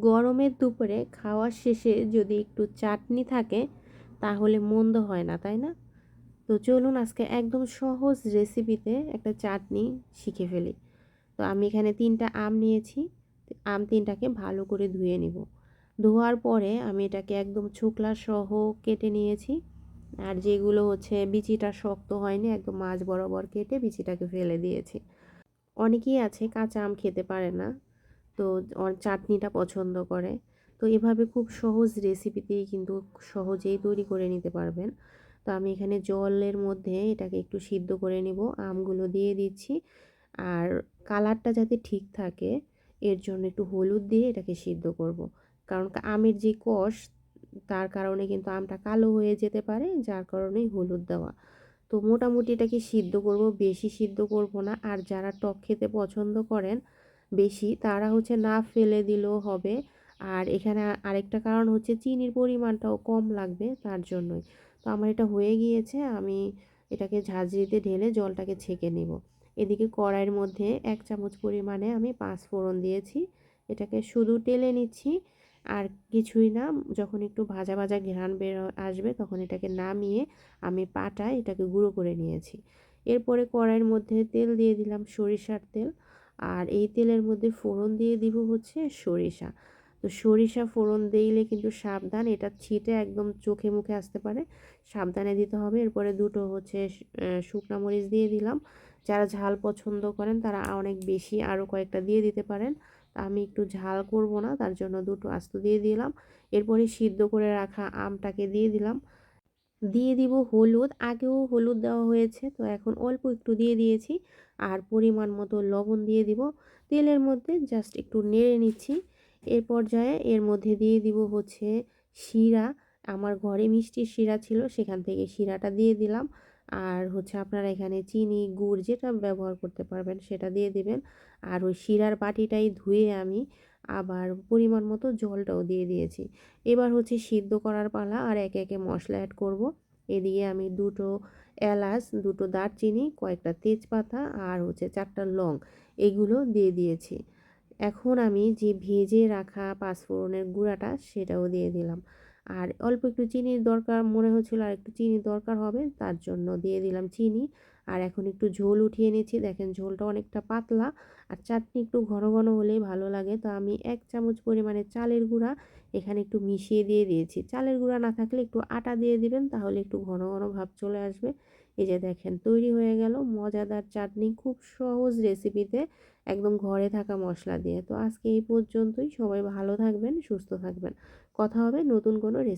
গরমের দুপুরে খাওয়ার শেষে যদি একটু চাটনি থাকে, তাহলে মন্দ হয় না, তাই না? তো চলুন আজকে একদম সহজ রেসিপিতে একটা চাটনি শিখে ফেলি। তো আমি এখানে তিনটা আম নিয়েছি। আম তিনটাকে ভালো করে ধুয়ে নিব। ধোয়ার পরে আমি এটাকে একদম ছোকলা সহ কেটে নিয়েছি। আর যেগুলো হচ্ছে বিচিটা শক্ত হয়নি, একদম মাছ বরাবর কেটে বিচিটাকে ফেলে দিয়েছি। অনেকেই আছে কাঁচা আম খেতে পারে না। তো চাটনিটা পছন্দ করে। তো এভাবে খুব সহজ রেসিপিতেই কিন্তু সহজেই তৈরি করে নিতে পারবেন। তো আমি এখানে জলের মধ্যে এটাকে একটু সিদ্ধ করে নিব, আমগুলো দিয়ে দিচ্ছি। আর কালারটা যাতে ঠিক থাকে, এর জন্য একটু হলুদ দিয়ে এটাকে সিদ্ধ করব। কারণ আমের যে কষ, তার কারণে কিন্তু আমটা কালো হয়ে যেতে পারে, যার কারণেই হলুদ দেওয়া। তো মোটামুটি এটাকে সিদ্ধ করব, বেশি সিদ্ধ করব না। আর যারা টক খেতে পছন্দ করেন বেশি, তারা হচ্ছে না ফেলে দিলেও হবে। আর এখানে আরেকটা কারণ হচ্ছে চিনির পরিমাণটাও কম লাগবে তার জন্যই। তো আমার এটা হয়ে গিয়েছে, আমি এটাকে ঝাঁঝরিতে ঢেলে জলটাকে ছেঁকে নেব। এদিকে কড়াইয়ের মধ্যে এক চামচ পরিমাণে আমি পাঁচ ফোড়ন দিয়েছি, এটাকে শুধু টেলে নিচ্ছি। আর কিছুই না, যখন একটু ভাজা ভাজা ঘ্রাণ বের আসবে তখন এটাকে নামিয়ে আমি পাটায় এটাকে গুঁড়ো করে নিয়েছি। এরপরে কড়াইয়ের মধ্যে তেল দিয়ে দিলাম সরিষার তেল। আর এই তেলের মধ্যে ফোড়ন দিয়ে দিব হচ্ছে সরিষা। তো সরিষা ফোড়ন দিলে কিন্তু সাবধান, এটা ছিটে একদম চোখে মুখে আসতে পারে। সাবধানে দিতে হবে। এরপরে দুটো হচ্ছে শুকনা মরিচ দিয়ে দিলাম। যারা ঝাল পছন্দ করেন, তারা অনেক বেশি আরও কয়েকটা দিয়ে দিতে পারেন। আমি একটু ঝাল করব না, তার জন্য দুটো আস্ত দিয়ে দিলাম। এরপরে সিদ্ধ করে রাখা আমটাকে দিয়ে দিলাম। দিয়ে দিব হলুদ। আগেও হলুদ দেওয়া হয়েছে, তো এখন অল্প একটু দিয়ে দিয়েছি। আর পরিমাণ মতো লবণ দিয়ে দিব। তেলের মধ্যে জাস্ট একটু নেড়ে নিচ্ছি। এর পর্যায়ে এর মধ্যে দিয়ে দিব হচ্ছে শিরা। আমার ঘরে মিষ্টির শিরা ছিল, সেখান থেকে শিরাটা দিয়ে দিলাম। আর হচ্ছে আপনারা এখানে চিনি, গুড় যেটা ব্যবহার করতে পারবেন সেটা দিয়ে দিবেন। আর ওই শিরার বাটিটাই ধুয়ে আমি আবার পরিমাণ মতো জলটাও দিয়ে দিয়েছি। এবার হচ্ছে সিদ্ধ করার পালা আর একে একে মশলা অ্যাড করব। এদিকে আমি দুটো এলাচ, দুটো দারচিনি, কয়েকটা তেজপাতা আর হচ্ছে চারটা লং এগুলো দিয়ে দিয়েছি। এখন আমি যে ভেজে রাখা পাঁচফোড়নের গুঁড়াটা সেটাও দিয়ে দিলাম। আর অল্প একটু চিনির দরকার, মনে হচ্ছিল আর একটু চিনি দরকার হবে, তার জন্য দিয়ে দিলাম চিনি। আর এখন একটু ঝোল উঠিয়ে নিচ্ছি। দেখেন ঝোলটা অনেকটা পাতলা আর চাটনি একটু ঘন ঘন হলেই ভালো লাগে। তো আমি এক চামচ পরিমাণে চালের গুঁড়া এখানে একটু মিশিয়ে দিয়ে দিয়েছি। চালের গুঁড়া না থাকলে একটু আটা দিয়ে দিবেন, তাহলে একটু ঘন ঘন ভাব চলে আসবে। এই যে দেখেন তৈরি হয়ে গেল মজাদার চাটনি খুব সহজ রেসিপিতে একদম ঘরে থাকা মশলা দিয়ে। তো আজকে এই পর্যন্তই। সবাই ভালো থাকবেন, সুস্থ থাকবেন। কথা হবে নতুন কোনো রেসিপি